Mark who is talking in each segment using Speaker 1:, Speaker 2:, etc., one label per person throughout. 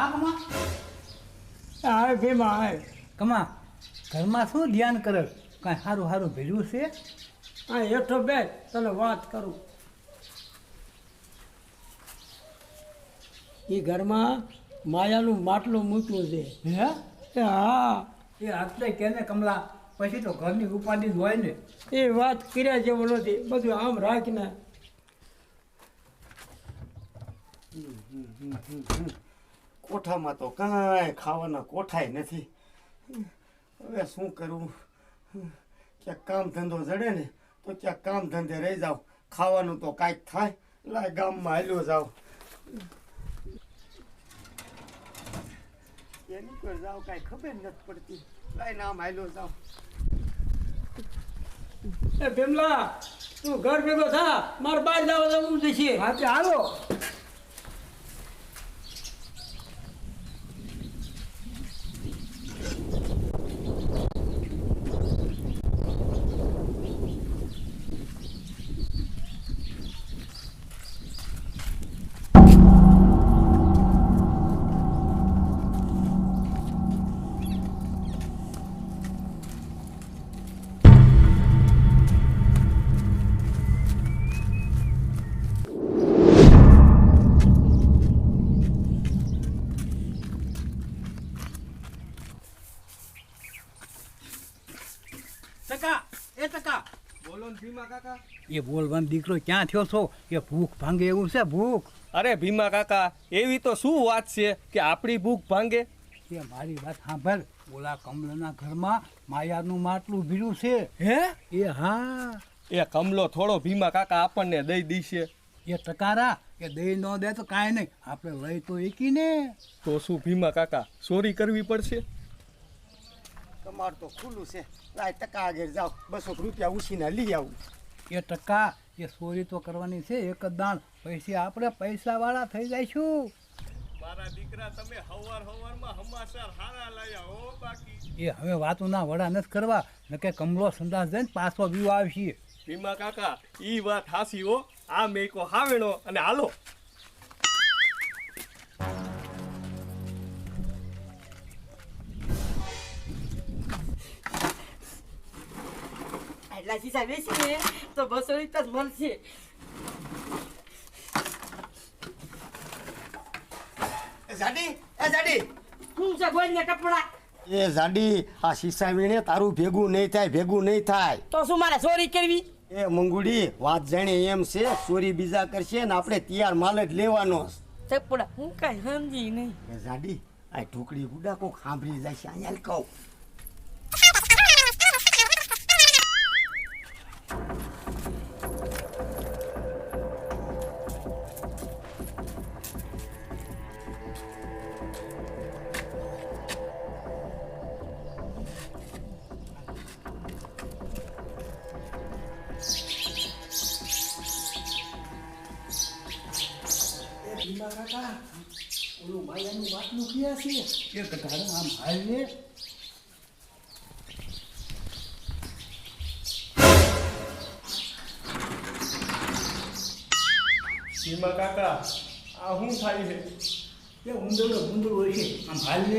Speaker 1: કા કમા.
Speaker 2: હા ભીમા હા
Speaker 1: કમા ઘરમાં શું ધ્યાન કરે કાંઈ સારું સારું ભેળવું છે?
Speaker 2: હા હેઠો બે તને વાત કરું. એ ઘરમાં માયાનું માટલું મૂક્યું છે.
Speaker 1: હે?
Speaker 2: એ હા.
Speaker 1: એ આટલે કેને કમલા? પછી તો ઘરની ઉપાધિ જ હોય ને.
Speaker 2: એ વાત કર્યા જેવું નથી બધું આમ રાખીને.
Speaker 3: કોઠામાં તો કાંઈ ખાવાના કોઠાય નથી. હવે શું કરવું ક્યાંક કામ ધંધો જડે ને તો ક્યાંક કામ ધંધે રહી જાવ ખાવાનું તો કાંઈક થાય લાય ગામમાં હાલ્યો જાવ એની પર જાવ કાંઈ ખબર નથી પડતી. લાય નામ હાલ્યો જાવ
Speaker 2: એ ભીમલા તું ઘર ભેગો થા મારે બહાર જવા જવું છે.
Speaker 1: હા તે હાલો. એ બોલવાનો દીકરો ક્યાં થયો છો? એ ભૂખ ભાંગે એવું છે ભૂખ?
Speaker 4: અરે ભીમા કાકા એવી તો શું વાત છે કે આપણી ભૂખ ભાંગે?
Speaker 1: એ મારી વાત સાંભળ. ઓલા કમલના ઘરમાં માયાનું માટલું ભીડું છે.
Speaker 4: હે?
Speaker 1: એ હા.
Speaker 4: એ કમલો થોડો ભીમા કાકા આપણને દઈ દીશે.
Speaker 1: એ ટકારા એ દઈ ન દે તો કાંઈ નહીં. આપણે લઈ તો એકી ને.
Speaker 4: તો શું ભીમા કાકા ચોરી કરવી પડશે?
Speaker 3: તમારું તો ખુલ્લું છે. લાય ટકા આગળ જાઓ. બસો રૂપિયા ઉછીને લઈ આવું.
Speaker 1: એ ટકા એ ચોરી તો કરવાની છે. એક જ દાણ. પૈસા આપણે પૈસાવાળા થઈ જઈશું.
Speaker 4: મારા દીકરા તમે હવાર હવારમાં હમાસર હારા લાયા હો બાકી.
Speaker 1: એ હવે વાતોના વડા નથી કરવા. નકે કમલો સંદાસ જઈને પાછો વ્યૂ આવશે.
Speaker 4: ભીમા કાકા ઈ વાત હાસી હો. આ મેકો હાવેણો અને હાલો.
Speaker 5: શીશા બેસીને તો બસો રૂપિયા જ મળશે
Speaker 3: જાડી એ જાડી
Speaker 5: શું છે બોલને કપડા
Speaker 3: એ જાડી આ શીશા વીણે તારું ભેગું નહીં થાય ભેગું નહીં થાય
Speaker 5: તો શું મારે ચોરી કરવી
Speaker 3: એ મંગુડી વાત જાણે એમ છે ચોરી બીજા કરશે ને આપણે તૈયાર માલ જ લેવાનો.
Speaker 5: ચપડા હું કાંઈ સમજી નહીં.
Speaker 3: જાડી આ ઢોકળી ગુડા કોક સાંભળી જાય છે અહીંયા કહું.
Speaker 1: એ કટાડો આમ હાલને
Speaker 4: ભીમા કાકા આ શું થાય છે
Speaker 1: એ ઊંધડો ઉંદર હોય છે આમ હાલને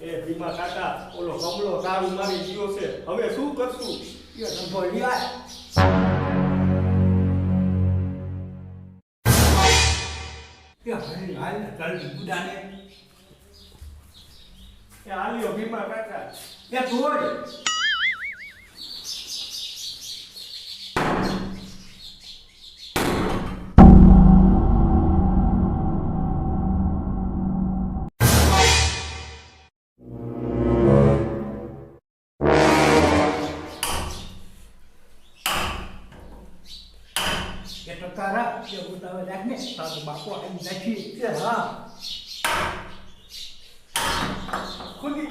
Speaker 4: એ ભીમા કાકા ઓલો કમલો સારું મારી ગયો છે હવે શું કરશું
Speaker 1: એ સંભો લ્યા એ
Speaker 4: હાલ્યો ભીમા કાકા
Speaker 1: એ છોડ ટકારા એ ઉતાવે રાખને તારો બાપો આવી નાખી એ હા ખુલી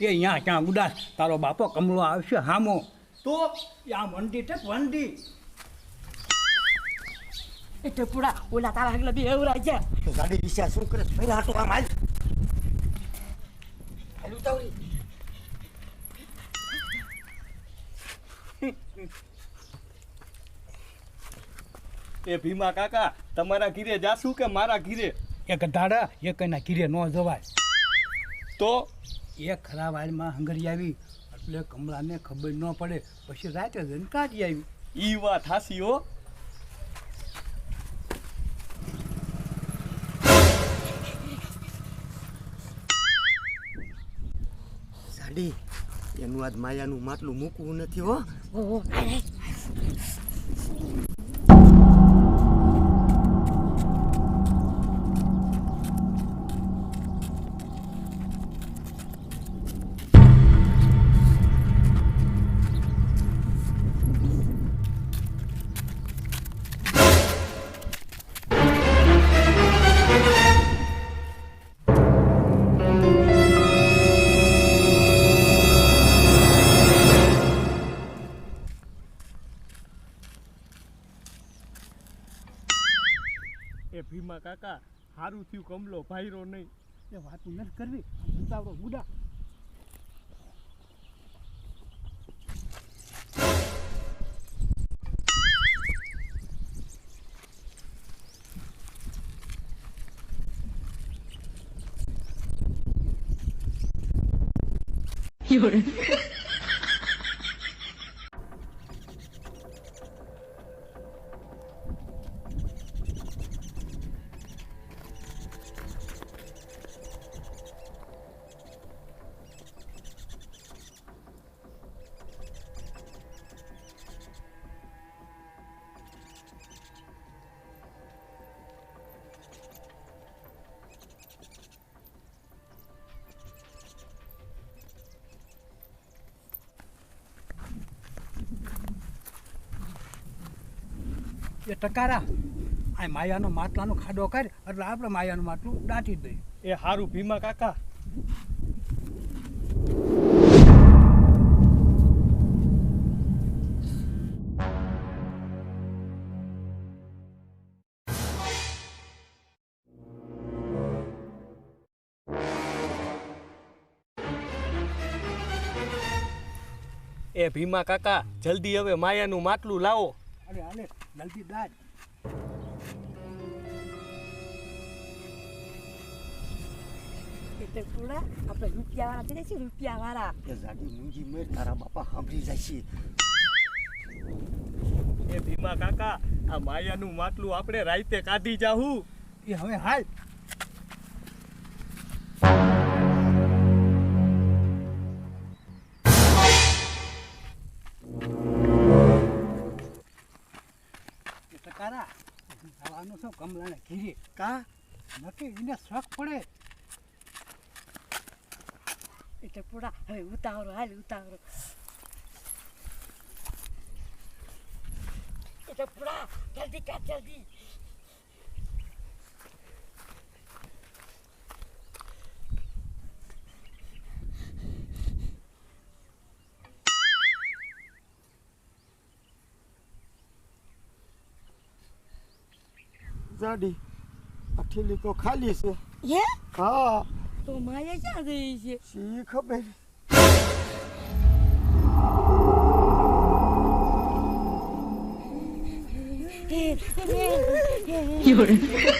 Speaker 1: એ ટકારા અહીંયા ક્યાં ઉદાસ? તારો બાપો કમળો આવશે હામો.
Speaker 4: તો?
Speaker 1: એ આ વંડી ટેક વંડી.
Speaker 5: એ ટપુડા ઓલા તારા આગળ બે એવું ગયા.
Speaker 3: તો ગાડી વિશે શું કરે? ભાઈ હાટો આમ હાલ. હાલ તાવરી
Speaker 4: એ ભીમા કાકા તમારા ઘીરે જાશું કે મારા ઘીરે?
Speaker 1: એક દાડા એક એના કીરે ન જવાય.
Speaker 4: તો?
Speaker 1: એ ખરાબ હાલમાં હંગરી આવી એટલે કમળાને ખબર ન પડે. પછી રાતે જઈને કાઢી આવી.
Speaker 4: ઈ વાત હાસી હો.
Speaker 3: સાડી એનું આજ માયાનું માટલું મૂકવું નથી હો.
Speaker 4: કાકા સારું થયું કમલો ભાઈરો નહીં.
Speaker 1: એ વાત નથી કરવી. ઉતાવળો ગુડા એ ટકારા. આ માયાનો માટલાનો ખાડો કર એટલે આપણે માયાનું માટલું દાટી દઈએ.
Speaker 4: એ સારું ભીમા કાકા. એ ભીમા કાકા જલ્દી હવે માયાનું માટલું લાવો.
Speaker 1: અરે. હાલે જલ્દી દાટ
Speaker 5: એ ટપુડા આપણે રૂપિયા વાળા થઈ જઈશું રૂપિયા વાળા
Speaker 3: એ જાડી મૂંગી મેર તારા બાપા સાંભળી જાય છે
Speaker 4: એ ભીમા કાકા આ માયાનું માટલું આપણે રાતે કાઢી જાહું
Speaker 1: એ હવે હાલ જવાનું શું કમલાને ઘીરે
Speaker 3: કા?
Speaker 1: નક્કી એને શોખ પડે.
Speaker 5: એટલે પૂરા હવે ઉતાવળો હાલ ઉતાવળો. એટલે પૂરા જલ્દી કા જલ્દી.
Speaker 3: જાડી આ ઠેલી તો ખાલી છે
Speaker 5: હે
Speaker 3: હા
Speaker 5: તો માયા ક્યાં જઈ છે
Speaker 3: શી ખબર
Speaker 5: હે, હે, હે, હે.